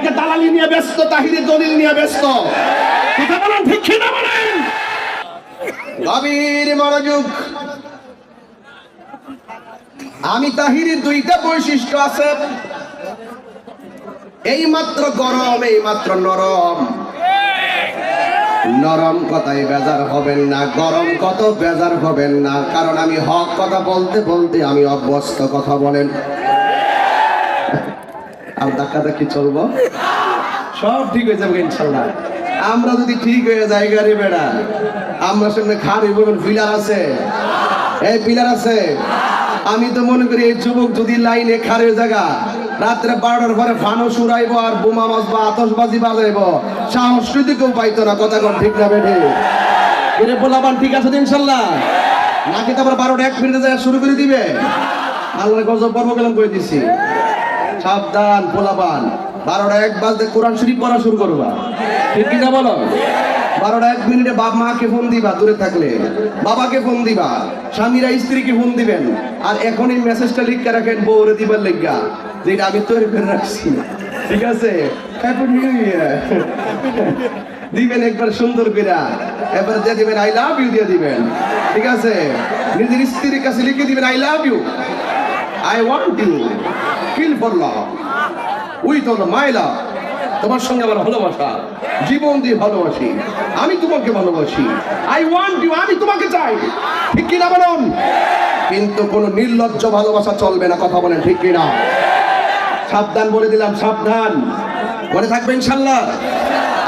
অনেকে দালালি নিয়ে ব্যস্ত তাহিরি দলিল নিয়ে ব্যস্ত। কথা বলেন ঠিক কিনা বলেন? গভীর মনোযোগ। আমি তাহিরের দুইটা বৈশিষ্ট্য আছে। এই মাত্র গরম এই মাত্র নরম। নরম কথায় বেজার হবেন না, গরম কত বেজার হবেন না। কারণ আমি হক কথা বলতে বলতে আমি অভ্যস্ত কথা বলেন। আর ধাক্কা ধাক্কি চলবো। সব ঠিক হয়ে যাবে ইনশাল্লাহ। আমরা যদি ঠিক হয়ে যাই গাড়ি বেড়া, আমরা সামনে খার বলুন, পিলার আছে? এই পিলার আছে? আমি তো মনে করি এই যুবক যদি লাইনে খারের জায়গা, রাত্রে বারোটার পরে ফানো সুরাইবো আর বোমা মাছ বা আতসবাজি বাজাইবো, সাহস যদি কেউ পাইতো না, কথা কর ঠিক না বেঠে। এরে বলাবান ঠিক আছে ইনশাল্লাহ? নাকি তারপর বারোটা এক মিনিটে যায় শুরু করে দিবে? আল্লাহ গজব পর্ব গেলাম করে দিছি? সাবধান পোলাপান বারোটা এক বাজতে কোরআন শরীফ পড়া শুরু করবা। ঠিক কি না বলো? বারোটা এক মিনিটে বাপ মাকে ফোন দিবা, দূরে থাকলে। বাবাকে ফোন দিবা, স্বামীরা স্ত্রীকে ফোন দিবেন। আর এখন এই মেসেজটা লিখে রাখেন বউরে দিবার লেগা। যেটা আমি তৈরি করে রাখছি। ঠিক আছে? দিবেন একবার সুন্দর করে। এবার দিয়ে দিবেন আই লাভ ইউ দিয়ে দিবেন। ঠিক আছে? নিজের স্ত্রীর কাছে লিখে দিবেন I love you I want you kill for love with on my love তোমার সঙ্গে আমার ভালোবাসা। জীবন দিয়ে ভালোবাসি। আমি তোমাকে ভালোবাসি। আই ওয়ান্ট ইউ আমি তোমাকে চাই। ঠিক কিনা বলুন? কিন্তু কোনো নির্লজ্জ ভালোবাসা চলবে না, কথা বলেন ঠিক কিনা? সাবধান বলে দিলাম, সাবধান। মনে থাকবে ইনশাল্লাহ।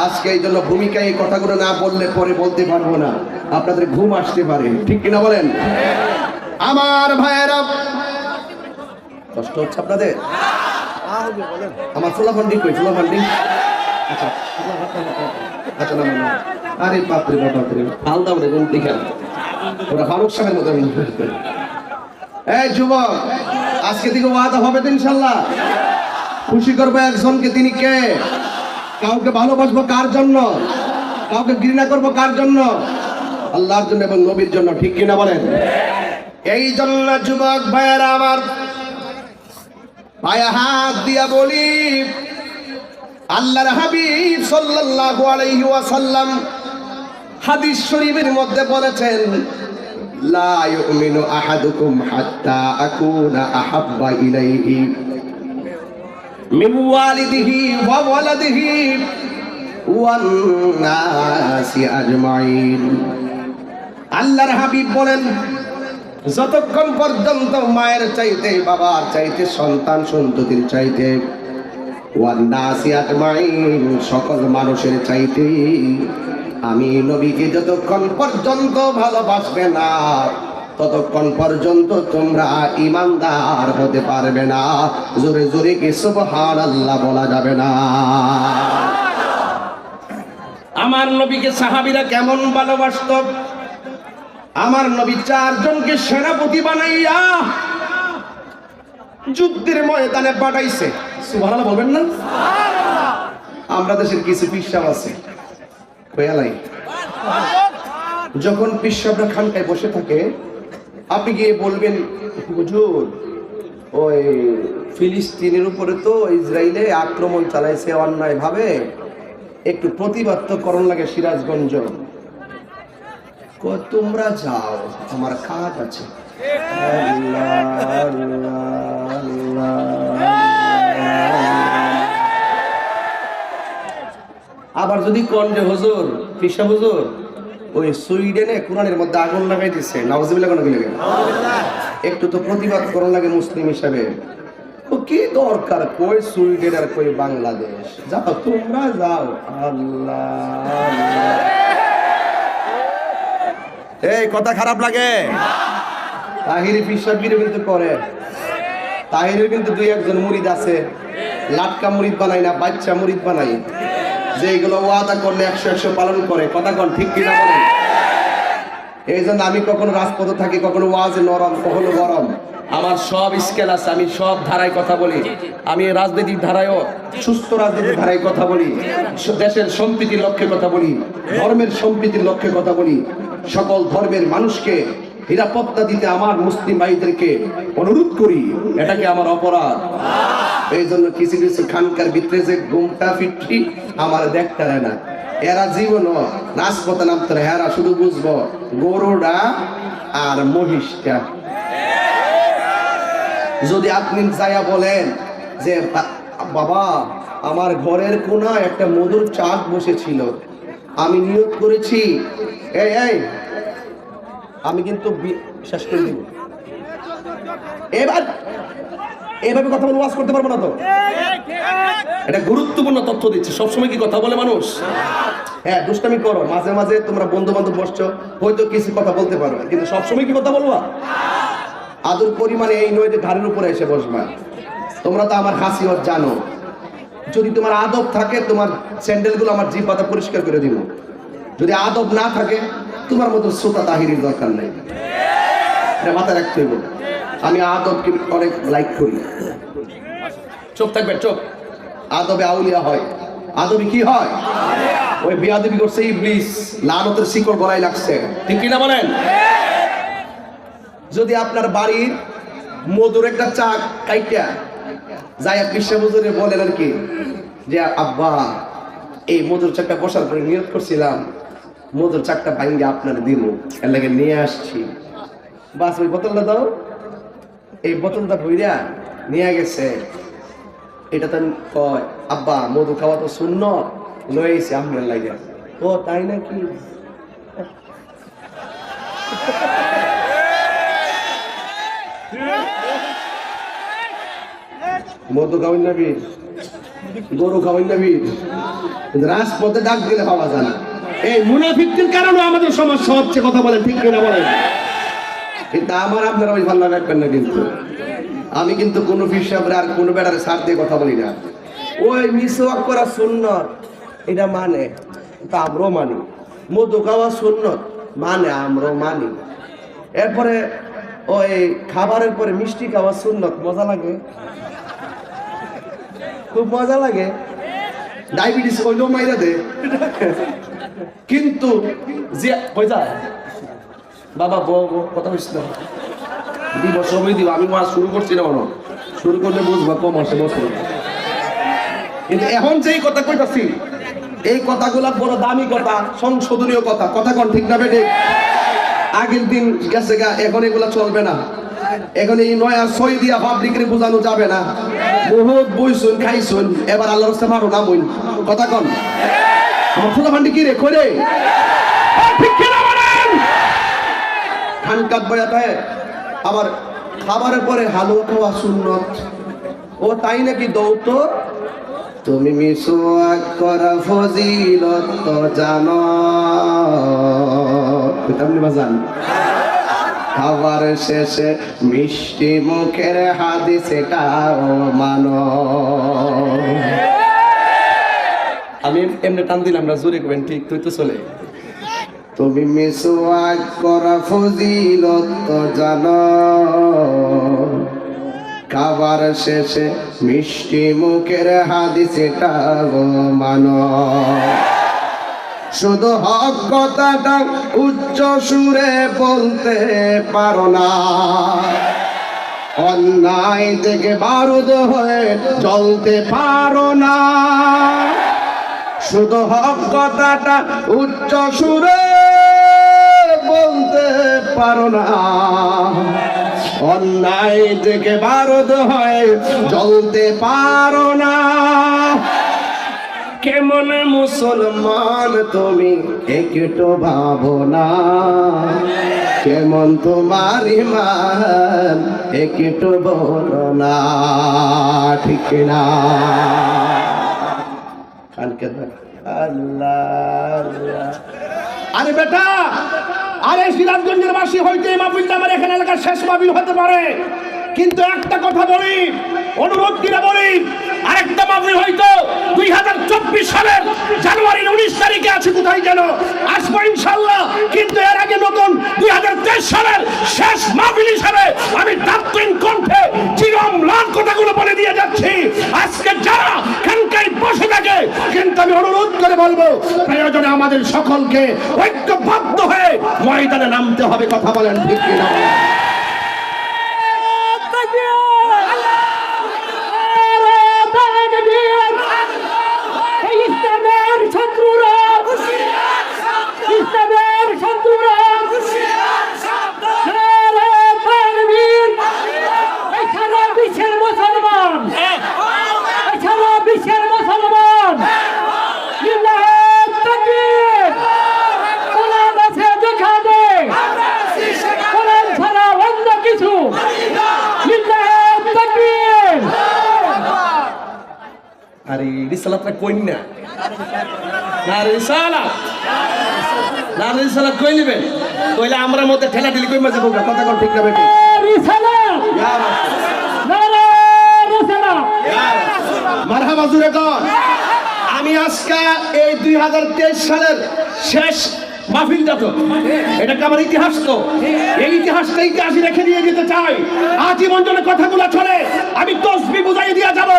আজকে এই জন্য ভূমিকায় এই কথাগুলো না বললে পরে বলতে পারব না। আপনাদের ঘুম আসতে পারে। ঠিক কিনা বলেন? আমার ভাইয়েরা কষ্ট হচ্ছে আপনাদের? আমার ফুলা ফান্ডি কই? ফুলা ফান্ডি আচ্ছা আচ্ছা না না আরে বাপরে বাপ বাপরে আলাদা করে কোন দিকে ওরা ফারুক সাহেবের মতো এই যুবক, আজকে থেকে ওয়াদা হবে তো ইনশাল্লাহ। খুশি করব একজনকে, তিনি কে? কাউকে ভালোবাসবো কার জন্য? কাউকে ঘৃণা করব কার জন্য? আল্লাহর জন্য এবং নবীর জন্য, ঠিক কিনা বলেন? এই জন্য যুবক ভাইয়েরা আমার পায়ে হাত দিয়া বলি, আল্লাহর হাবিব সাল্লাল্লাহু আলাইহি ওয়াসাল্লাম হাদিস শরীফের মধ্যে বলেছেন, লা ইউমিনু আহাদুকুম হাত্তা আকুনা আহাব্বা ইলাইহি মিন ওয়ালিদিহি ওয়া ওয়ালাদিহি ওয়ান নাসি আজমাইন। আল্লাহর হাবিব বলেন যতক্ষণ পর্যন্ত মায়ের চাইতে, বাবার চাইতে, সন্তান সন্ততির চাইতে সকল মানুষের চাইতে, আমি নবীকে যতক্ষণ পর্যন্ত ভালোবাসবে না, ততক্ষণ পর্যন্ত তোমরা ইমানদার হতে পারবে না। জোরে জোরে কি সুবহান আল্লাহ বলা যাবে না। আমার নবীকে সাহাবীরা কেমন ভালোবাসত? আমার নবী চারজনকে সেনাপতি বানাইয়া যুদ্ধের ময়দানে পাঠাইছে। সুবহানাল্লাহ বলবেন না? আমরা দেশের কিছু পিসাব আছে। কয়ালাই যখন পিসাবরা খানকায় বসে থাকে আপনি গিয়ে বলবেন হুজুর ওই ফিলিস্তিনের উপরে তো ইসরায়েলে আক্রমণ চালাইছে অন্যায় ভাবে একটু প্রতিবাদ তো করণ লাগে সিরাজগঞ্জ। তোমরা যাও, আমার কাজ আছে। আবার যদি কন যে হুজুর, পিসা হুজুর, ওই সুইডেনে কোরআনের মধ্যে আগুন লাগাই কোন গেলে একটু তো প্রতিবাদ করণ লাগে মুসলিম হিসাবে। কি দরকার কই সুইডেন আর কই বাংলাদেশ? যাও, তোমরা যাও। আল্লাহ। এই, কথা খারাপ লাগে। তাহিরি পিসাবগিরি কিন্তু করে। তাহিরের কিন্তু দুই একজন মুরিদ আছে। লাটকা মুরিদ বানাই না, বাচ্চা মুরিদ বানাই যে এগুলো ওয়াদা করলে একশো একশো পালন করে, কথা কন, ঠিক কিনা বলেন? এই জন্য আমি কখনো রাজপথে থাকি, কখনো ওয়াজ নরম, কখনো গরম। আমার সব স্কেল আছে, আমি সব ধারায় কথা বলি। আমি রাজনৈতিক ধারায়ও, সুস্থ রাজনৈতিক ধারায় কথা বলি। দেশের সম্প্রীতির লক্ষ্যে কথা বলি, ধর্মের সম্প্রীতির লক্ষ্যে কথা বলি। সকল ধর্মের মানুষকে নিরাপত্তা দিতে আমার মুসলিম ভাইদেরকে অনুরোধ করি, এটাকে আমার অপরাধ। এই জন্য কিছু কিছু খানকার ভিতরে যে ঘুমটা ফিটকি আমার দেখতে হয় না। এরা জীবন রাজপথে নামতে এরা শুধু বুঝব গরুটা আর মহিষটা। যদি আপনি যাইয়া বলেন যে বাবা, আমার ঘরের কোনায় একটা মধুর চাক বসেছিল। আমি নিয়োগ করেছি। এই আমি কিন্তু শেষ করে দিব। এবার, এভাবে কথা বলে ওয়াজ করতে পারব না তো? এটা গুরুত্বপূর্ণ তথ্য দিচ্ছে। সবসময় কি কথা বলে মানুষ? হ্যাঁ দুষ্টামি করো। মাঝে মাঝে তোমরা বন্ধু বান্ধব বসছো, হয়তো কিছু কথা বলতে পারো কিন্তু সবসময় কি কথা বলবা? আদর পরিমাণে এই নয় যে উপরে এসে বসবা। তোমরা তো আমার হাসিয়ত জানো যদি তোমার আদব থাকে, তোমার স্যান্ডেলগুলো আমার জিভ পাতা পরিষ্কার করে দিব। যদি আদব না থাকে, তোমার মতো শ্রোতা তাহিরির দরকার নেই। এটা মাথায় রাখতে হবে আমি আদবকে অনেক লাইক করি। চোখ থাকবে চোখ আদবে আউলিয়া হয়। আদবে কি হয়? ওই বিয়াদবি করছে ইবলিস। লানতের শিকড় গলায় লাগছে। ঠিক কি না বলেন? যদি আপনার বাড়ির মধুর একটা চা কাইটা যাই বিশ্ব মজুরে বলেন আর কি, যে আব্বা, এই মধুর চাকটা বসার পরে নিয়োগ করছিলাম, মধুর চাকটা ভাঙ্গে আপনার দিল এর লাগে নিয়ে আসছি। বাস, ওই বোতলটা দাও। এই বোতলটা ভইরা নিয়ে গেছে। এটা তো কয়, আব্বা, মধু খাওয়া তো শূন্য লয়েছে আপনার লাগে ও, তাই নাকি? মধু খাওয়াই না বীর? গরু খাওয়াই না বীর? রাজপথে ডাক দিলে পাওয়া যায় না। এই মুনাফিকদের কারণে আমাদের সমস্যা হচ্ছে কথা বলেন, ঠিক কিনা বলেন? কিন্তু আমার আপনারা ওই ভালো রাখবেন না কিন্তু। আমি কিন্তু কোনো হিসাবে আর কোনো বেড়ারে সার দিয়ে কথা বলি না। ওই মিসওয়াক করা সুন্নত, এটা মানে তা আমরাও মানি। মধু খাওয়া সুন্নত মানে আমরাও মানি। এরপরে ওই খাবারের পরে মিষ্টি খাওয়া সুন্নত, মজা লাগে? খুব মজা লাগে। ডায়াবেটিস হইলেও মাইরা দে। কিন্তু যে, কই যায় বাবা, বউ কথা বলিস না। দিব সময় দিব আমি মাছ শুরু করছি না মনে শুরু করলে বুঝবা, কম আসে বছর। কিন্তু এখন যেই কথা কইতাছি, এই কথাগুলা বড় দামি কথা, সংশোধনীয় কথা। কথা কোন ঠিক না বেটে? আগের দিন গেছে গা, এখন এগুলা চলবে না। এখন এই নয়া সই দিয়া পাবলিকের বোঝানো যাবে না। বহুত বইছুন খাইছুন এবার আল্লাহর রাস্তা মারো না বইন কথা কন। আমার ফুলা ভান্ডি কি রে, কই রে? ঠিক কিনা বলেন? খানকাত বয়াতে আবার খাবারের পরে হালুয়া খাওয়া সুন্নত। ও, তাই নাকি দৌত তুমি মিসওয়াক করা ফজিলত জানো। আপনি বাজান। খাবার শেষে মিষ্টি মুখের হাদিস এটাও মানো। আমি এমনি টান দিলাম না জোরে করবেন ঠিক, তুই তো চলে। তুমি মিসওয়াক করা, ফজিলত জানো। খাবার শেষে মিষ্টি মুখের হাদিস এটা মানো। শুধু হক কথাটা উচ্চ সুরে বলতে পারো না। অন্যায় থেকে বারুদ হয়ে চলতে পারো না। শুধু হক কথাটা উচ্চ সুরে বলতে পারো না। অন্যায় থেকে বারদ হয়ে চলতে পারো না। কেমন মুসলমান তুমি? একটু ভাবো না। কেমন তোমার ইমান? একটু বলো না। ঠিক না। কালকে আল্লাহ। আরে বেটা! আরে সিরাজগঞ্জের বাসী হইতে মাহফিলটা আমার এখানে এলাকার শেষ মাহফিল হতে পারে। কিন্তু একটা কথা বলি, অনুরোধ করে বলি আরেকটা মাহফিল হয়তো দুই হাজার চব্বিশ সালের জানুয়ারির উনিশ তারিখে আছে, কোথায় যেন? আসব ইনশাল্লাহ কিন্তু এর আগে নতুন দুই হাজার তেইশ সালের শেষ মাহফিল হিসাবে আমি দাপ্তরিন কণ্ঠে চিরম লাল কথাগুলো বলে দিয়ে যাচ্ছি। আজকে যারা খানকাই বসে থাকে, কিন্তু আমি অনুরোধ করে বলব, প্রয়োজনে আমাদের সকলকে ঐক্যবদ্ধ হয়ে ময়দানে নামতে হবে, কথা বলেন ঠিক কিনা। সালাতটা কন্যা নারী সালাত নারী সালাত কই নেবেন কইলে আমরা মধ্যে ঠেলা ঠেলি কই মাঝে বলবে কথা কোন ঠিক না বেটি মারহাবা জুড়ে কর আমি আজকে এই দুই হাজার তেইশ সালের শেষ মাহফিলটা তো এটাকে আমার ইতিহাস তো এই ইতিহাসটা ইতিহাসই রেখে দিয়ে যেতে চাই আজীবন জন্য কথাগুলো চলে আমি তসবি বুঝাই দিয়ে যাব,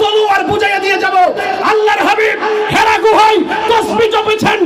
তলোয়ার বুঝাই দিয়ে যাব। আল্লাহর হাবিব, হেরা গুহাই তসবি জপেছেন।